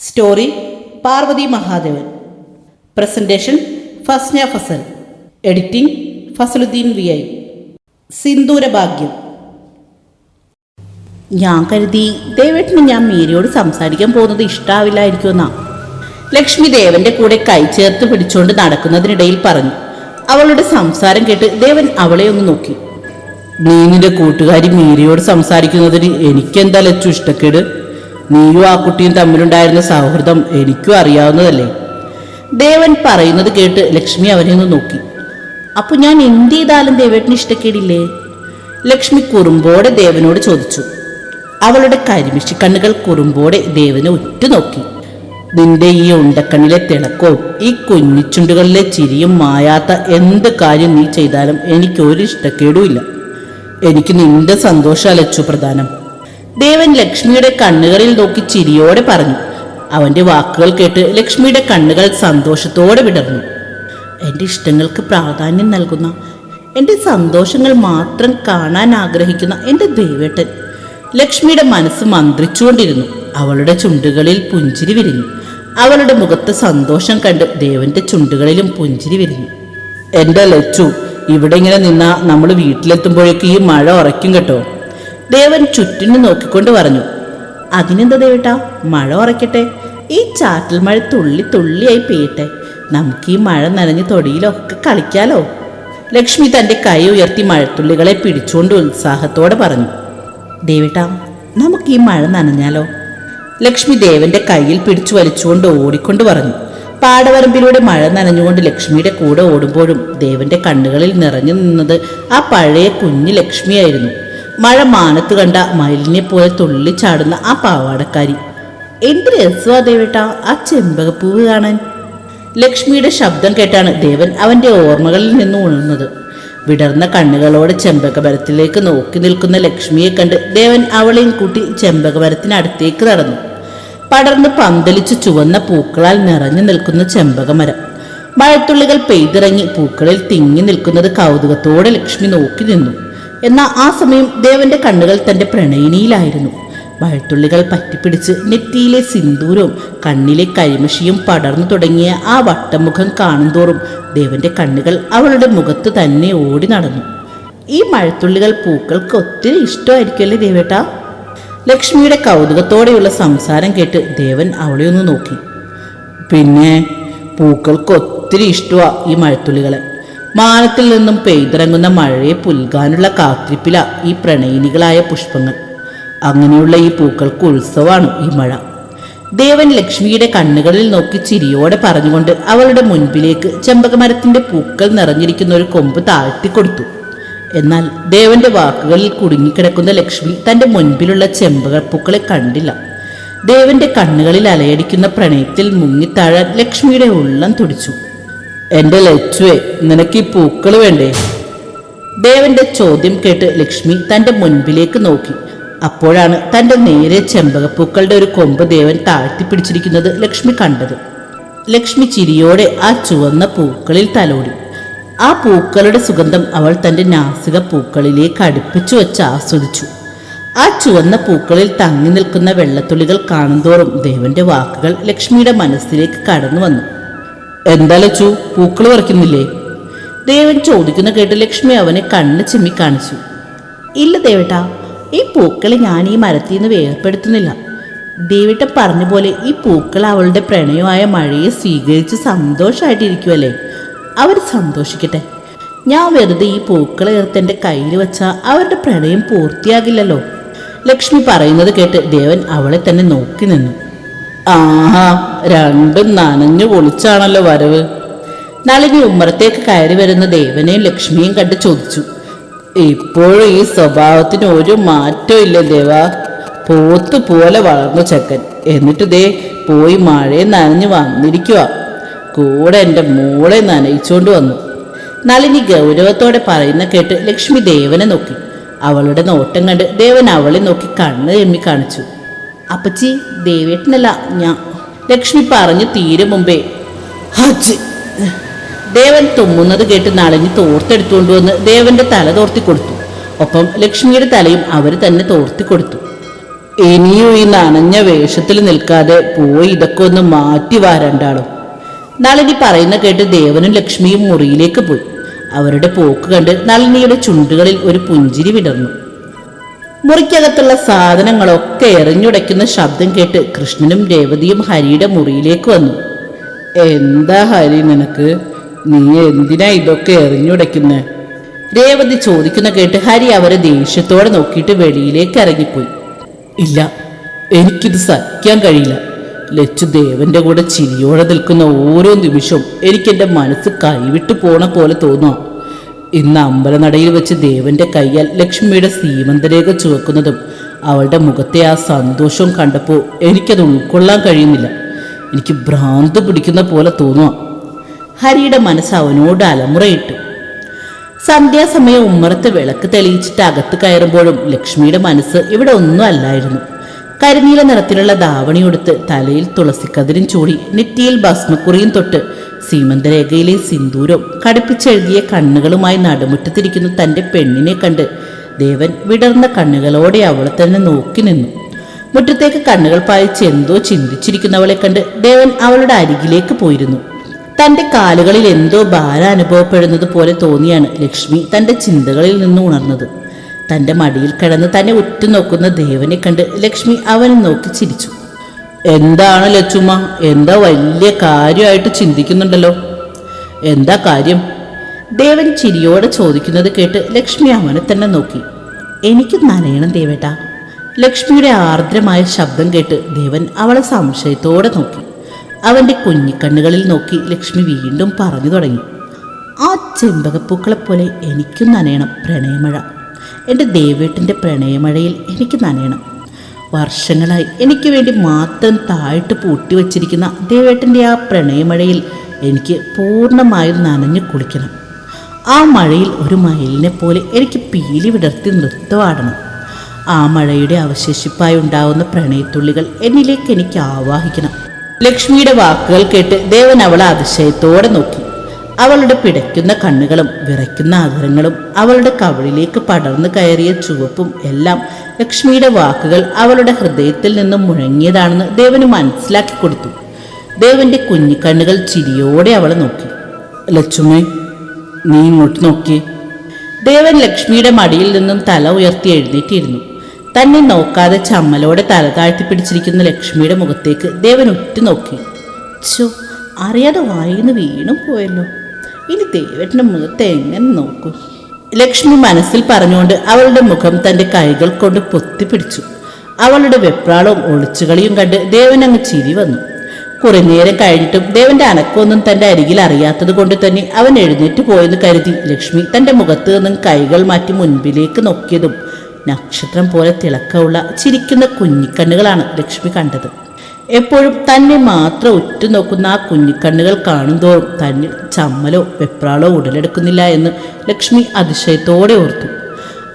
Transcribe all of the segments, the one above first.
Story Parvathy Mahadevan. Presentation Fasna Fasal. Editing Fasaluddin V I. സിന്ദൂരഭാഗ്യം. ഞാൻ കരുതി ദേവേട്ടന് ഞാൻ മീരയോട് സംസാരിക്കാൻ പോകുന്നത് ഇഷ്ടാവില്ലായിരിക്കുമെന്നാ. ലക്ഷ്മി ദേവന്റെ കൂടെ കൈ ചേർത്ത് പിടിച്ചുകൊണ്ട് നടക്കുന്നതിനിടയിൽ പറഞ്ഞു. അവളുടെ സംസാരം കേട്ട് ദേവൻ അവളെ ഒന്ന് നോക്കി. നീ നിന്റെ കൂട്ടുകാരി മീരയോട് സംസാരിക്കുന്നതിന് എനിക്കെന്താ ലച്ചു ഇഷ്ടക്കേട്? നീയും ആ കുട്ടിയും തമ്മിലുണ്ടായിരുന്ന സൗഹൃദം എനിക്കും അറിയാവുന്നതല്ലേ? ദേവൻ പറയുന്നത് കേട്ട് ലക്ഷ്മി അവനെ ഒന്ന് നോക്കി. അപ്പൊ ഞാൻ എന്ത് ചെയ്താലും ദേവേട്ടന് ഇഷ്ടക്കേടില്ലേ? ലക്ഷ്മി കുറുമ്പോടെ ദേവനോട് ചോദിച്ചു. അവളുടെ കരിമിഷി കണ്ണുകൾ കുറുമ്പോടെ ദേവനെ ഉറ്റുനോക്കി നിന്റെ ഈ ഉണ്ടക്കണ്ണിലെ തിളക്കവും ഈ കുഞ്ഞിച്ചുണ്ടുകളിലെ ചിരിയും മായാത്ത എന്ത് കാര്യം നീ ചെയ്താലും എനിക്കൊരു ഇഷ്ടക്കേടുമില്ല എനിക്ക് നിന്റെ സന്തോഷം അലച്ചു പ്രധാനം? ദേവൻ ലക്ഷ്മിയുടെ കണ്ണുകളിൽ നോക്കി ചിരിയോടെ പറഞ്ഞു. അവന്റെ വാക്കുകൾ കേട്ട് ലക്ഷ്മിയുടെ കണ്ണുകൾ സന്തോഷത്തോടെ വിടർന്നു. എന്റെ ഇഷ്ടങ്ങൾക്ക് പ്രാധാന്യം നൽകുന്ന എന്റെ സന്തോഷങ്ങൾ മാത്രം കാണാൻ ആഗ്രഹിക്കുന്ന എന്റെ ദൈവേട്ടൻ. ലക്ഷ്മിയുടെ മനസ്സ് മന്ത്രിച്ചുകൊണ്ടിരുന്നു. അവളുടെ ചുണ്ടുകളിൽ പുഞ്ചിരി വിരിഞ്ഞു. അവളുടെ മുഖത്ത് സന്തോഷം കണ്ട് ദേവന്റെ ചുണ്ടുകളിലും പുഞ്ചിരി വിരിഞ്ഞു. എന്റെ ലച്ചു ഇവിടെ ഇങ്ങനെ നിന്നാ നമ്മൾ വീട്ടിലെത്തുമ്പോഴേക്ക് ഈ മഴ ഉറയ്ക്കും കേട്ടോ. ദേവൻ ചുറ്റിനു നോക്കിക്കൊണ്ട് പറഞ്ഞു അതിനെന്താ ദേവേട്ടാ മഴ ഉറയ്ക്കട്ടെ ഈ ചാറ്റൽ മഴ തുള്ളി തുള്ളിയായി പെയ്യട്ടെ. നമുക്ക് ഈ മഴ നനഞ്ഞ് തൊടിയിലൊക്കെ കളിക്കാലോ. ലക്ഷ്മി തന്റെ കൈ ഉയർത്തി മഴത്തുള്ളികളെ പിടിച്ചുകൊണ്ട് ഉത്സാഹത്തോടെ പറഞ്ഞു ദേവേട്ടാ നമുക്ക് ഈ മഴ നനഞ്ഞാലോ? ലക്ഷ്മി ദേവന്റെ കയ്യിൽ പിടിച്ചു വലിച്ചുകൊണ്ട് ഓടിക്കൊണ്ട് പറഞ്ഞു പാടവരമ്പിലൂടെ മഴ നനഞ്ഞുകൊണ്ട് ലക്ഷ്മിയുടെ കൂടെ ഓടുമ്പോഴും ദേവന്റെ കണ്ണുകളിൽ നിറഞ്ഞു നിന്നത് ആ പഴയ കുഞ്ഞു ലക്ഷ്മിയായിരുന്നു. മഴ മാനത്ത് കണ്ട മയിലിനെ പോലെ തുള്ളിച്ചാടുന്ന ആ പാവാടക്കാരി. എന്ത് രസമാ ദേവേട്ടാ ആ ചെമ്പകപ്പൂവ് കാണാൻ? ലക്ഷ്മിയുടെ ശബ്ദം കേട്ടാണ് ദേവൻ അവന്റെ ഓർമ്മകളിൽ നിന്ന് ഉണർന്നത്. വിടർന്ന കണ്ണുകളോടെ ചെമ്പകമരത്തിലേക്ക് നോക്കി നിൽക്കുന്ന ലക്ഷ്മിയെ കണ്ട് ദേവൻ അവളെയും കൂട്ടി ചെമ്പകമരത്തിനടുത്തേക്ക് നടന്നു. പടർന്ന് പന്തലിച്ച് ചുവന്ന പൂക്കളാൽ നിറഞ്ഞു നിൽക്കുന്ന ചെമ്പകമരം മഴത്തുള്ളികൾ പെയ്തിറങ്ങി പൂക്കളിൽ തിങ്ങി നിൽക്കുന്നത് കൗതുകത്തോടെ ലക്ഷ്മി നോക്കി നിന്നു. എന്നാൽ ആ സമയം ദേവന്റെ കണ്ണുകൾ തന്റെ പ്രണയിനിയിലായിരുന്നു. വഴത്തുള്ളികൾ പറ്റിപ്പിടിച്ച് നെറ്റിയിലെ സിന്ദൂരവും കണ്ണിലെ കരിമഷിയും പടർന്നു തുടങ്ങിയ ആ വട്ടമുഖം കാണുന്തോറും ദേവന്റെ കണ്ണുകൾ അവളുടെ മുഖത്ത് തന്നെ ഓടി നടന്നു. ഈ മഴത്തുള്ളികൾ പൂക്കൾക്ക് ഒത്തിരി ഇഷ്ടമായിരിക്കുമല്ലേ ദേവേട്ട? ലക്ഷ്മിയുടെ കൗതുകത്തോടെയുള്ള സംസാരം കേട്ട് ദേവൻ അവളെ ഒന്ന് നോക്കി. പിന്നെ പൂക്കൾക്ക് ഒത്തിരി ഇഷ്ടമാണ് ഈ മഴത്തുള്ളികളെ. മാനത്തിൽ നിന്നും പെയ്തിറങ്ങുന്ന മഴയെ പുൽകാനുള്ള കാത്തിരിപ്പില ഈ പ്രണയിനികളായ പുഷ്പങ്ങൾ. അങ്ങനെയുള്ള ഈ പൂക്കൾക്ക് ഉത്സവമാണ് ഈ മഴ. ദേവൻ ലക്ഷ്മിയുടെ കണ്ണുകളിൽ നോക്കി ചിരിയോടെ പറഞ്ഞുകൊണ്ട് അവളുടെ മുൻപിലേക്ക് ചെമ്പകമരത്തിന്റെ പൂക്കൾ നിറഞ്ഞിരിക്കുന്ന ഒരു കൊമ്പ് താഴ്ത്തിക്കൊടുത്തു. എന്നാൽ ദേവന്റെ വാക്കുകളിൽ കുടുങ്ങിക്കിടക്കുന്ന ലക്ഷ്മി തന്റെ മുൻപിലുള്ള ചെമ്പകപ്പൂക്കളെ കണ്ടില്ല. ദേവന്റെ കണ്ണുകളിൽ അലയടിക്കുന്ന പ്രണയത്തിൽ മുങ്ങിത്താഴാൻ ലക്ഷ്മിയുടെ ഉള്ളം തുടിച്ചു. എന്റെ ലച്ചുവേ നിനക്ക് ഈ പൂക്കൾ വേണ്ടേ? ദേവന്റെ ചോദ്യം കേട്ട് ലക്ഷ്മി തന്റെ മുൻപിലേക്ക് നോക്കി. അപ്പോഴാണ് തന്റെ നേരെ ചെമ്പകപ്പൂക്കളുടെ ഒരു കൊമ്പ് ദേവൻ താഴ്ത്തിപ്പിടിച്ചിരിക്കുന്നത് ലക്ഷ്മി കണ്ടത്. ലക്ഷ്മി ചിരിയോടെ ആ ചുവന്ന പൂക്കളിൽ തലോടി. ആ പൂക്കളുടെ സുഗന്ധം അവൾ തന്റെ നാസിക പൂക്കളിലേക്ക് അടുപ്പിച്ചു വെച്ച് ആസ്വദിച്ചു. ആ ചുവന്ന പൂക്കളിൽ തങ്ങി നിൽക്കുന്ന വെള്ളത്തുള്ളികൾ കാണുന്തോറും ദേവന്റെ വാക്കുകൾ ലക്ഷ്മിയുടെ മനസ്സിലേക്ക് കടന്നു വന്നു. എന്താ ലച്ചു പൂക്കൾ പറിക്കുന്നില്ലേ? ദേവൻ ചോദിക്കുന്ന കേട്ട് ലക്ഷ്മി അവനെ കണ്ണ് ചിമ്മി കാണിച്ചു. ഇല്ല ദേവേട്ടാ ഈ പൂക്കളെ ഞാൻ ഈ മരത്തിൽ നിന്ന് വേർപ്പെടുത്തുന്നില്ല. ദേവേട്ടൻ പറഞ്ഞ പോലെ ഈ പൂക്കൾ അവളുടെ പ്രണയമായ മഴയെ സ്വീകരിച്ച് സന്തോഷമായിട്ടിരിക്കുമല്ലേ അവർ സന്തോഷിക്കട്ടെ. ഞാൻ വെറുതെ ഈ പൂക്കളെ ഏർത്ത് എന്റെ കയ്യിൽ വെച്ചാൽ അവരുടെ പ്രണയം പൂർത്തിയാകില്ലല്ലോ. ലക്ഷ്മി പറയുന്നത് കേട്ട് ദേവൻ അവളെ തന്നെ നോക്കി നിന്നു. ആഹാ രണ്ടും നനഞ്ഞു പൊളിച്ചാണല്ലോ വരവ്. നളിനി ഉമ്മറത്തേക്ക് കയറി വരുന്ന ദേവനെയും ലക്ഷ്മിയും കണ്ട് ചോദിച്ചു ഇപ്പോഴും ഈ സ്വഭാവത്തിന് ഒരു മാറ്റവും ഇല്ല ദേവ. പോത്ത് പോലെ വളർന്നു ചെക്കൻ. എന്നിട്ട് ദേ പോയി മഴയെ നനഞ്ഞു വന്നിരിക്കുക കൂടെ എന്റെ മോളെ നനയിച്ചുകൊണ്ട് വന്നു. നളിനി ഗൗരവത്തോടെ പറയുന്ന കേട്ട് ലക്ഷ്മി ദേവനെ നോക്കി. അവളുടെ നോട്ടം കണ്ട് ദേവൻ അവളെ നോക്കി കണ്ണ് എമ്മി കാണിച്ചു. അപ്പച്ചി ദേവേട്ടനല്ല ഞാൻ ലക്ഷ്മി പറഞ്ഞു തീരെ മുമ്പേ ഹച്ച് ദേവൻ തുമ്മുന്നത് കേട്ട് നളിനി തോർത്തെടുത്തുകൊണ്ട് വന്ന് ദേവന്റെ തല തോർത്തി കൊടുത്തു. ഒപ്പം ലക്ഷ്മിയുടെ തലയും അവർ തന്നെ തോർത്തി കൊടുത്തു. ഇനിയും ഈ നനഞ്ഞ വേഷത്തിൽ നിൽക്കാതെ പോയി ഇതൊക്കെ ഒന്ന് മാറ്റി വാരണ്ടാളും നളിനി പറയുന്ന കേട്ട് ദേവനും ലക്ഷ്മിയും മുറിയിലേക്ക് പോയി. അവരുടെ പോക്ക് കണ്ട് നളിനിയുടെ ചുണ്ടുകളിൽ ഒരു പുഞ്ചിരി വിടർന്നു. മുറിക്കകത്തുള്ള സാധനങ്ങളൊക്കെ എറിഞ്ഞുടയ്ക്കുന്ന ശബ്ദം കേട്ട് കൃഷ്ണനും രേവതിയും ഹരിയുടെ മുറിയിലേക്ക് വന്നു. എന്താ ഹരി നിനക്ക്? നീ എന്തിനാ ഇതൊക്കെ എറിഞ്ഞുടയ്ക്കുന്നേ? രേവതി ചോദിക്കുന്ന കേട്ട് ഹരി അവരെ ദേഷ്യത്തോടെ നോക്കിയിട്ട് വെളിയിലേക്ക് ഇറങ്ങിപ്പോയി. ഇല്ല എനിക്കിത് സഹിക്കാൻ കഴിയില്ല. ലച്ചു ദേവന്റെ കൂടെ ചിരിയോടെ നിൽക്കുന്ന ഓരോ നിമിഷവും എനിക്കെന്റെ മനസ്സ് കൈവിട്ടു പോണ പോലെ തോന്നുക ഇന്ന് അമ്പലനടയിൽ വെച്ച് ദേവന്റെ കയ്യാൽ ലക്ഷ്മിയുടെ സീമന്തരേഖ ചുവക്കുന്നതും അവളുടെ മുഖത്തെ ആ സന്തോഷവും കണ്ടപ്പോൾ എനിക്കത് ഉൾക്കൊള്ളാൻ കഴിയുന്നില്ല. എനിക്ക് ഭ്രാന്ത് പിടിക്കുന്ന പോലെ തോന്നുക ഹരിയുടെ മനസ്സ് അവനോട് അലമുറയിട്ടു. സന്ധ്യാസമയം ഉമ്മറത്ത് വിളക്ക് തെളിയിച്ചിട്ട് അകത്ത് കയറുമ്പോഴും ലക്ഷ്മിയുടെ മനസ്സ് ഇവിടെ ഒന്നും അല്ലായിരുന്നു. കരിനീല നിറത്തിലുള്ള ധാവണിയെടുത്ത് തലയിൽ തുളസിക്കതിരും ചൂടി നെറ്റിയിൽ ഭസ്മക്കുറിയും തൊട്ട് സീമന്തരേഖയിലെ സിന്ദൂരം കടുപ്പിച്ചെഴുതിയ കണ്ണുകളുമായി നടുമുറ്റത്തിരിക്കുന്ന തന്റെ പെണ്ണിനെ കണ്ട് ദേവൻ വിടർന്ന കണ്ണുകളോടെ അവളെ തന്നെ നോക്കി നിന്നു. മുറ്റത്തേക്ക് കണ്ണുകൾ പായിച്ച് എന്തോ ചിന്തിച്ചിരിക്കുന്നവളെ കണ്ട് ദേവൻ അവളുടെ അരികിലേക്ക് പോയിരുന്നു. തന്റെ കാലുകളിൽ എന്തോ ഭാരം അനുഭവപ്പെടുന്നത് പോലെ തോന്നിയാണ് ലക്ഷ്മി തന്റെ ചിന്തകളിൽ നിന്ന് ഉണർന്നത്. തന്റെ മടിയിൽ കിടന്ന് തന്നെ ഉറ്റുനോക്കുന്ന ദേവനെ കണ്ട് ലക്ഷ്മി അവനെ നോക്കി ചിരിച്ചു. എന്താണ് ലച്ചുമ്മ? എന്താ വലിയ കാര്യമായിട്ട് ചിന്തിക്കുന്നുണ്ടല്ലോ. എന്താ കാര്യം? ദേവൻ ചിരിയോടെ ചോദിക്കുന്നത് കേട്ട് ലക്ഷ്മി അവനെ തന്നെ നോക്കി. എനിക്ക് നനയണം ദേവേട്ട. ലക്ഷ്മിയുടെ ആർദ്രമായ ശബ്ദം കേട്ട് ദേവൻ അവളെ സംശയത്തോടെ നോക്കി. അവന്റെ കുഞ്ഞിക്കണ്ണുകളിൽ നോക്കി ലക്ഷ്മി വീണ്ടും പറഞ്ഞു തുടങ്ങി. ആ ചെമ്പകപ്പൂക്കളെപ്പോലെ എനിക്കും നനയണം പ്രണയമഴ. എന്റെ ദേവേട്ടിന്റെ പ്രണയമഴയിൽ എനിക്ക് നനയണം. വർഷങ്ങളായി. എനിക്ക് വേണ്ടി മാത്രം താഴ്ത്ത് പൂട്ടി വച്ചിരിക്കുന്ന ദേവേട്ടന്റെ ആ പ്രണയമഴയിൽ എനിക്ക് പൂർണമായും നനഞ്ഞു കുളിക്കണം. ആ മഴയിൽ ഒരു മയിലിനെ പോലെ എനിക്ക് പീലി വിടർത്തി നൃത്തമാടണം. ആ മഴയുടെ അവശേഷിപ്പായി ഉണ്ടാവുന്ന പ്രണയത്തുള്ളികൾ എന്നിലേക്ക് എനിക്ക് ആവാഹിക്കണം. ലക്ഷ്മിയുടെ വാക്കുകൾ കേട്ട് ദേവൻ അവളെ അതിശയത്തോടെ നോക്കി. അവളുടെ പിടയ്ക്കുന്ന കണ്ണുകളും വിറയ്ക്കുന്ന ആഗ്രഹങ്ങളും അവളുടെ കവിളിലേക്ക് പടർന്നു കയറിയ ചുവപ്പും എല്ലാം ലക്ഷ്മിയുടെ വാക്കുകൾ അവളുടെ ഹൃദയത്തിൽ നിന്നും മുഴങ്ങിയതാണെന്ന് ദേവന് മനസ്സിലാക്കി കൊടുത്തു. ദേവന്റെ കുഞ്ഞിക്കണ്ണുകൾ ചിരിയോടെ അവളെ നോക്കി. ലക്ഷ്മി നീ ഇങ്ങോട്ട് നോക്കിയേ ദേവൻ ലക്ഷ്മിയുടെ മടിയിൽ നിന്നും തല ഉയർത്തി എഴുന്നേറ്റിരുന്നു. തന്നെ നോക്കാതെ ചമ്മലോടെ തല താഴ്ത്തി പിടിച്ചിരിക്കുന്ന ലക്ഷ്മിയുടെ മുഖത്തേക്ക് ദേവൻ ഉറ്റുനോക്കി. അറിയാതെ വായിന്ന് വീണും പോയല്ലോ. ഇനി ദേവേട്ടന്റെ മുഖത്ത് എങ്ങനെ നോക്കും? ലക്ഷ്മി മനസ്സിൽ പറഞ്ഞുകൊണ്ട് അവളുടെ മുഖം തന്റെ കൈകൾ കൊണ്ട് പൊത്തിപ്പിടിച്ചു അവളുടെ വെപ്രാളവും ഒളിച്ചുകളിയും കണ്ട് ദേവൻ അങ്ങ് ചിരി വന്നു. കുറെ നേരം കഴിഞ്ഞിട്ടും ദേവന്റെ അനക്കമൊന്നും തന്റെ അരികിൽ അറിയാത്തത് കൊണ്ട് തന്നെ അവൻ എഴുന്നേറ്റ് പോയെന്ന് കരുതി ലക്ഷ്മി തന്റെ മുഖത്ത് നിന്നും കൈകൾ മാറ്റി മുൻപിലേക്ക് നോക്കിയതും നക്ഷത്രം പോലെ തിളക്കമുള്ള ചിരിക്കുന്ന കുഞ്ഞിക്കണ്ണുകളാണ് ലക്ഷ്മി കണ്ടത്. എപ്പോഴും തന്നെ മാത്രം ഉറ്റുനോക്കുന്ന ആ കുഞ്ഞിക്കണ്ണുകൾ കാണുന്തോറും തന്നിൽ ചമ്മലോ വെപ്രാളോ ഉടലെടുക്കുന്നില്ല എന്ന് ലക്ഷ്മി അതിശയത്തോടെ ഓർത്തു.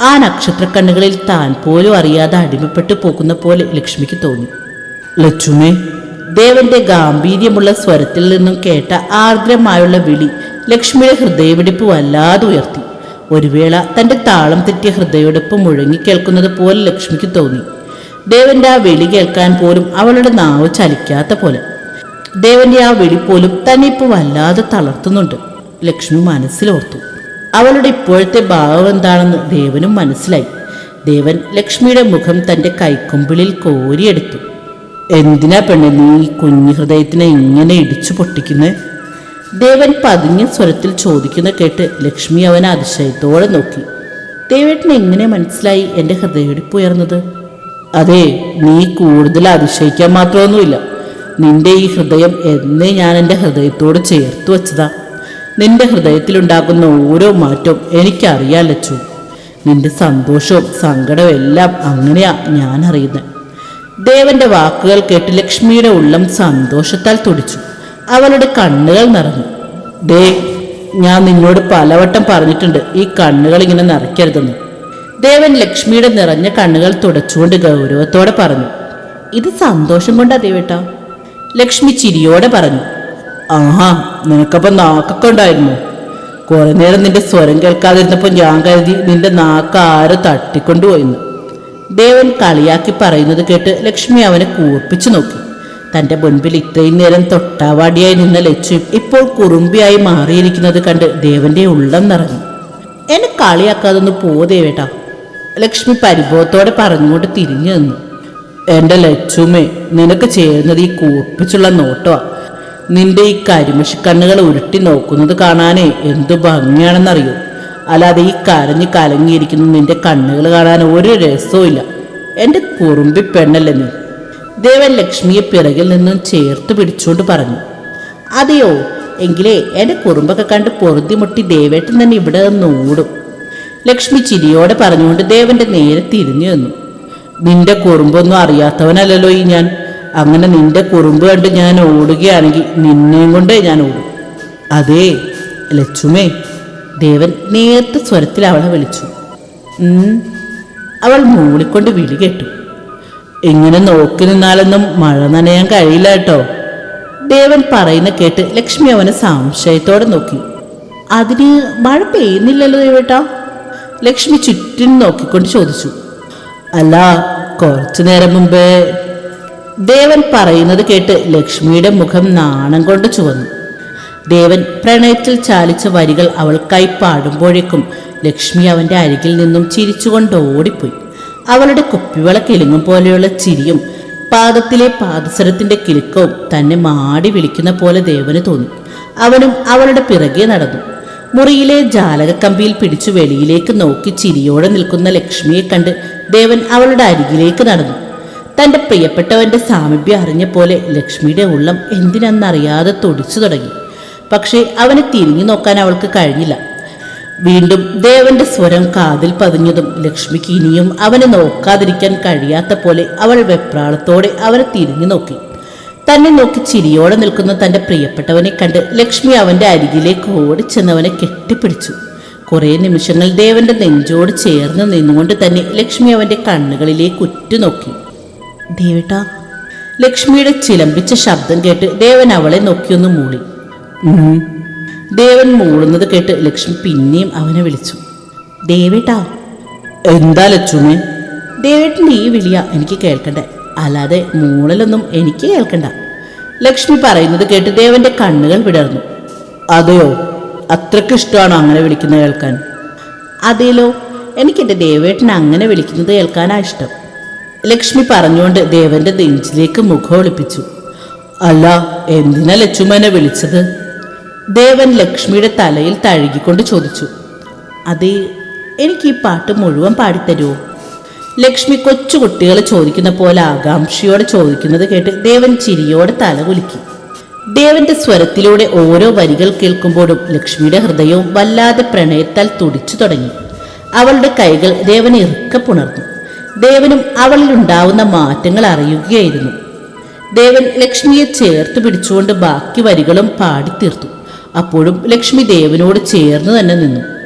ആ നക്ഷത്രക്കണ്ണുകളിൽ താൻ പോലും അറിയാതെ അടിമപ്പെട്ടു പോകുന്ന പോലെ ലക്ഷ്മിക്ക് തോന്നി. ലക്ഷ്മി? ദേവന്റെ ഗാംഭീര്യമുള്ള സ്വരത്തിൽ നിന്നും കേട്ട ആർദ്രമായുള്ള വിളി ലക്ഷ്മിയുടെ ഹൃദയമിടിപ്പ് വല്ലാതെ ഉയർത്തി. ഒരു വേള തന്റെ താളം തെറ്റിയ ഹൃദയമെടുപ്പ് മുഴങ്ങി കേൾക്കുന്നത് പോലെ ലക്ഷ്മിക്ക് തോന്നി. ദേവന്റെ ആ വിളി കേൾക്കാൻ പോലും അവളുടെ നാവ് ചലിക്കാത്ത പോലെ. ദേവന്റെ ആ വിളി പോലും തന്നെ ഇപ്പോൾ വല്ലാതെ തളർത്തുന്നുണ്ട്. ലക്ഷ്മി മനസ്സിലോർത്തു. അവളുടെ ഇപ്പോഴത്തെ ഭാവം എന്താണെന്ന് ദേവനും മനസ്സിലായി. ദേവൻ ലക്ഷ്മിയുടെ മുഖം തന്റെ കൈക്കുമ്പിളിൽ കോരിയെടുത്തു. എന്തിനാ പെണ്ണെ നീ ഈ കുഞ്ഞു ഹൃദയത്തിനെ ഇങ്ങനെ ഇടിച്ചു പൊട്ടിക്കുന്നേ? ദേവൻ പതിഞ്ഞ സ്വരത്തിൽ ചോദിക്കുന്ന കേട്ട് ലക്ഷ്മി അവനെ അതിശയത്തോടെ നോക്കി. ദേവേട്ടനെ എങ്ങനെ മനസ്സിലായി എന്റെ ഹൃദയടിപ്പ് ഉയർന്നത്? അതെ നീ കൂടുതൽ അതിശയിക്കാൻ മാത്രമൊന്നുമില്ല. നിന്റെ ഈ ഹൃദയം എന്നേ ഞാൻ എന്റെ ഹൃദയത്തോട് ചേർത്ത് വച്ചതാ. നിന്റെ ഹൃദയത്തിലുണ്ടാകുന്ന ഓരോ മാറ്റവും എനിക്കറിയാൻ ലച്ചു. നിന്റെ സന്തോഷവും സങ്കടവും എല്ലാം അങ്ങനെയാ ഞാൻ അറിയുന്നത്. ദേവന്റെ വാക്കുകൾ കേട്ട് ലക്ഷ്മിയുടെ ഉള്ളം സന്തോഷത്താൽ തുടിച്ചു. അവളുടെ കണ്ണുകൾ നിറഞ്ഞു. ദേ ഞാൻ നിന്നോട് പലവട്ടം പറഞ്ഞിട്ടുണ്ട് ഈ കണ്ണുകൾ ഇങ്ങനെ നിറയ്ക്കരുതെന്ന്. ദേവൻ ലക്ഷ്മിയുടെ നിറഞ്ഞ കണ്ണുകൾ തുടച്ചുകൊണ്ട് ഗൗരവത്തോടെ പറഞ്ഞു ഇത് സന്തോഷം കൊണ്ടാ ദേവേട്ടാ. ലക്ഷ്മി ചിരിയോടെ പറഞ്ഞു ആഹാ നിനക്കപ്പം നാക്കൊക്കെ ഉണ്ടായിരുന്നു. കുറെ നേരം നിന്റെ സ്വരം കേൾക്കാതിരുന്നപ്പോൾ ഞാൻ കരുതി നിന്റെ നാക്ക് ആരോ തട്ടിക്കൊണ്ടുപോയിന്ന് ദേവൻ കളിയാക്കി പറയുന്നത് കേട്ട് ലക്ഷ്മി അവനെ കൂർപ്പിച്ചു നോക്കി. തന്റെ മുൻപിൽ ഇത്രയും നേരം തൊട്ടാവാടിയായി നിന്ന ലക്ഷ്മി ഇപ്പോൾ കുറുമ്പിയായി മാറിയിരിക്കുന്നത് കണ്ട് ദേവന്റെ ഉള്ളം നിറഞ്ഞു. എന്നെ കളിയാക്കാതൊന്ന് പോ ദേവേട്ടാ. ലക്ഷ്മി പരിഭവത്തോടെ പറഞ്ഞുകൊണ്ട് തിരിഞ്ഞു നിന്നു. എന്റെ ലച്ചുമേ നിനക്ക് ചേരുന്നത് ഈ കൂർപ്പിച്ചുള്ള നോട്ടോ നിന്റെ ഈ കരിമഷി കണ്ണുകൾ ഉരുട്ടി നോക്കുന്നത് കാണാനേ എന്തു ഭംഗിയാണെന്നറിയൂ? അല്ലാതെ ഈ കരഞ്ഞ് കലങ്ങിയിരിക്കുന്ന നിന്റെ കണ്ണുകൾ കാണാൻ ഒരു രസവും ഇല്ല. എന്റെ കുറുമ്പി പെണ്ണല്ലേ നീ? ദേവൻ ലക്ഷ്മിയെ പിറകിൽ നിന്നും ചേർത്ത് പിടിച്ചുകൊണ്ട് പറഞ്ഞു. അതെയോ? എങ്കിലേ എന്റെ കുറുമ്പൊക്കെ കണ്ട് പൊറുതിമുട്ടി ദേവേട്ടൻ തന്നെ ഇവിടെ നിന്ന് ഓടും. ലക്ഷ്മി ചിരിയോടെ പറഞ്ഞുകൊണ്ട് ദേവന്റെ നേരെ തിരിഞ്ഞു നിന്നു. നിന്റെ കുറുമ്പൊന്നും അറിയാത്തവനല്ലല്ലോ ഈ ഞാൻ. അങ്ങനെ നിന്റെ കുറുമ്പ് കണ്ട് ഞാൻ ഓടുകയാണെങ്കിൽ നിന്നെയും കൊണ്ടേ ഞാൻ ഓടും. അതെ ലച്ചുമേ. ദേവൻ നേർത്ത സ്വരത്തിൽ അവളെ വിളിച്ചു. അവൾ മൂളിക്കൊണ്ട് വിളി കേട്ടു. ഇങ്ങനെ നോക്കി നിന്നാലൊന്നും മഴ നനയാൻ കഴിയില്ല കേട്ടോ. ദേവൻ പറയുന്ന കേട്ട് ലക്ഷ്മി അവനെ സംശയത്തോടെ നോക്കി. അതിന് മഴ പെയ്യുന്നില്ലല്ലോ ദേവേട്ടാ. ലക്ഷ്മി ചുറ്റും നോക്കിക്കൊണ്ട് ചോദിച്ചു. അല്ല കുറച്ചു നേരം മുമ്പേ ദേവൻ പറയുന്നത് കേട്ട് ലക്ഷ്മിയുടെ മുഖം നാണം കൊണ്ട് ചുവന്നു. ദേവൻ പ്രണയത്തിൽ ചാലിച്ച വരികൾ അവൾക്കായി പാടുമ്പോഴേക്കും ലക്ഷ്മി അവന്റെ അരികിൽ നിന്നും ചിരിച്ചുകൊണ്ട് ഓടിപ്പോയി. അവളുടെ കുപ്പിവള കിലുങ്ങും പോലെയുള്ള ചിരിയും പാദത്തിലെ പാദസരത്തിന്റെ കിലുക്കവും തന്നെ മാടി വിളിക്കുന്ന പോലെ ദേവന് തോന്നി. അവനും അവളുടെ പിറകെ നടന്നു. മുറിയിലെ ജാലകക്കമ്പിയിൽ പിടിച്ചു വെളിയിലേക്ക് നോക്കി ചിരിയോടെ നിൽക്കുന്ന ലക്ഷ്മിയെ കണ്ട് ദേവൻ അവളുടെ അരികിലേക്ക് നടന്നു. തന്റെ പ്രിയപ്പെട്ടവന്റെ സാമീപ്യം അറിഞ്ഞ പോലെ ലക്ഷ്മിയുടെ ഉള്ളം എന്തിനെന്നറിയാതെ തുടിച്ചു തുടങ്ങി. പക്ഷേ അവനെ തിരിഞ്ഞു നോക്കാൻ അവൾക്ക് കഴിഞ്ഞില്ല. വീണ്ടും ദേവന്റെ സ്വരം കാതിൽ പതിഞ്ഞതും ലക്ഷ്മിക്ക് ഇനിയും അവനെ നോക്കാതിരിക്കാൻ കഴിയാത്ത പോലെ അവൾ വെപ്രാളത്തോടെ അവനെ തിരിഞ്ഞു നോക്കി. തന്നെ നോക്കി ചിരിയോടെ നിൽക്കുന്ന തന്റെ പ്രിയപ്പെട്ടവനെ കണ്ട് ലക്ഷ്മി അവന്റെ അരികിലേക്ക് ഓടിച്ചെന്നവനെ കെട്ടിപ്പിടിച്ചു. കുറേ നിമിഷങ്ങൾ ദേവന്റെ നെഞ്ചോട് ചേർന്ന് നിന്നുകൊണ്ട് തന്നെ ലക്ഷ്മി അവന്റെ കണ്ണുകളിലേക്ക് ഉറ്റുനോക്കി. ദേവേട്ടാ. ലക്ഷ്മിയുടെ ചിലമ്പിച്ച ശബ്ദം കേട്ട് ദേവൻ അവളെ നോക്കിയൊന്ന് മൂളി. ദേവൻ മൂളുന്നത് കേട്ട് ലക്ഷ്മി പിന്നെയും അവനെ വിളിച്ചു. ദേവേട്ടാ. എന്താ ലക്ഷ്മി? ദേവേട്ടന്റെ ഈ വിളിയ എനിക്ക് കേൾക്കണ്ടേ. അല്ലാതെ മൂളലൊന്നും എനിക്ക് കേൾക്കണ്ട. ലക്ഷ്മി പറയുന്നത് കേട്ട് ദേവന്റെ കണ്ണുകൾ വിടർന്നു. അതെയോ? അത്രയ്ക്ക് ഇഷ്ടമാണോ അങ്ങനെ വിളിക്കുന്നത് കേൾക്കാൻ? അതേലോ എനിക്കെന്റെ ദേവേട്ടനെ അങ്ങനെ വിളിക്കുന്നത് കേൾക്കാനാ ഇഷ്ടം. ലക്ഷ്മി പറഞ്ഞുകൊണ്ട് ദേവന്റെ നെഞ്ചിലേക്ക് മുഖം ഒളിപ്പിച്ചു. അല്ല എന്തിനാ ലക്ഷ്മനെ വിളിച്ചത്? ദേവൻ ലക്ഷ്മിയുടെ തലയിൽ തഴുകിക്കൊണ്ട് ചോദിച്ചു. അതേ എനിക്ക് ഈ പാട്ട് മുഴുവൻ പാടിത്തരുമോ ലക്ഷ്മി കൊച്ചുകുട്ടികൾ ചോദിക്കുന്ന പോലെ ആകാംക്ഷയോടെ ചോദിക്കുന്നത് കേട്ട് ദേവൻ ചിരിയോടെ തല കുലുക്കി. ദേവന്റെ സ്വരത്തിലൂടെ ഓരോ വരികൾ കേൾക്കുമ്പോഴും ലക്ഷ്മിയുടെ ഹൃദയവും വല്ലാതെ പ്രണയത്താൽ തുടിച്ചു തുടങ്ങി. അവളുടെ കൈകൾ ദേവനെ ഇറുക്ക പുണർന്നു. ദേവനും അവളിൽ ഉണ്ടാവുന്ന മാറ്റങ്ങൾ അറിയുകയായിരുന്നു. ദേവൻ ലക്ഷ്മിയെ ചേർത്ത് പിടിച്ചുകൊണ്ട് ബാക്കി വരികളും പാടിത്തീർത്തു. അപ്പോഴും ലക്ഷ്മി ദേവനോട് ചേർന്ന് തന്നെ നിന്നു.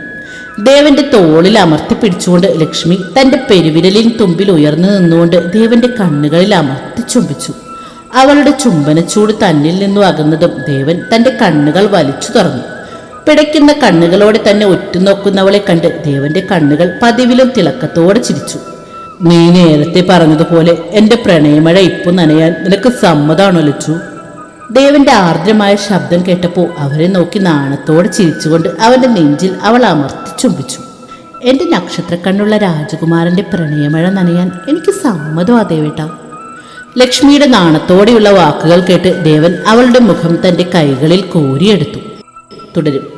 ദേവന്റെ തോളിൽ അമർത്തി പിടിച്ചുകൊണ്ട് ലക്ഷ്മി തന്റെ പെരുവിരലിൻ തുമ്പിൽ ഉയർന്നു നിന്നുകൊണ്ട് ദേവന്റെ കണ്ണുകളിൽ അമർത്തി ചുംബിച്ചു. അവളുടെ ചുംബനച്ചൂട് തന്നിൽ നിന്നും അകന്നതും ദേവൻ തന്റെ കണ്ണുകൾ വലിച്ചു തുറന്നു. പിടയ്ക്കുന്ന കണ്ണുകളോടെ തന്നെ ഒറ്റുനോക്കുന്നവളെ കണ്ട് ദേവന്റെ കണ്ണുകൾ പതിവിലും തിളക്കത്തോടെ ചിരിച്ചു. നീ നേരത്തെ പറഞ്ഞതുപോലെ എന്റെ പ്രണയമഴ ഇപ്പൊ നനയാൻ നിനക്ക് സമ്മതാണോ ലച്ചു? ദേവന്റെ ആർദ്രമായ ശബ്ദം കേട്ടപ്പോൾ അവരെ നോക്കി നാണത്തോടെ ചിരിച്ചുകൊണ്ട് അവന്റെ നെഞ്ചിൽ അവൾ അമർത്തി ചുംബിച്ചു. എന്റെ നക്ഷത്രക്കണ്ണുള്ള രാജകുമാരന്റെ പ്രണയമഴ നനയാൻ എനിക്ക് സമ്മതമാ ദേവേട്ട. ലക്ഷ്മിയുടെ നാണത്തോടെയുള്ള വാക്കുകൾ കേട്ട് ദേവൻ അവളുടെ മുഖം തന്റെ കൈകളിൽ കോരിയെടുത്തു. തുടരും.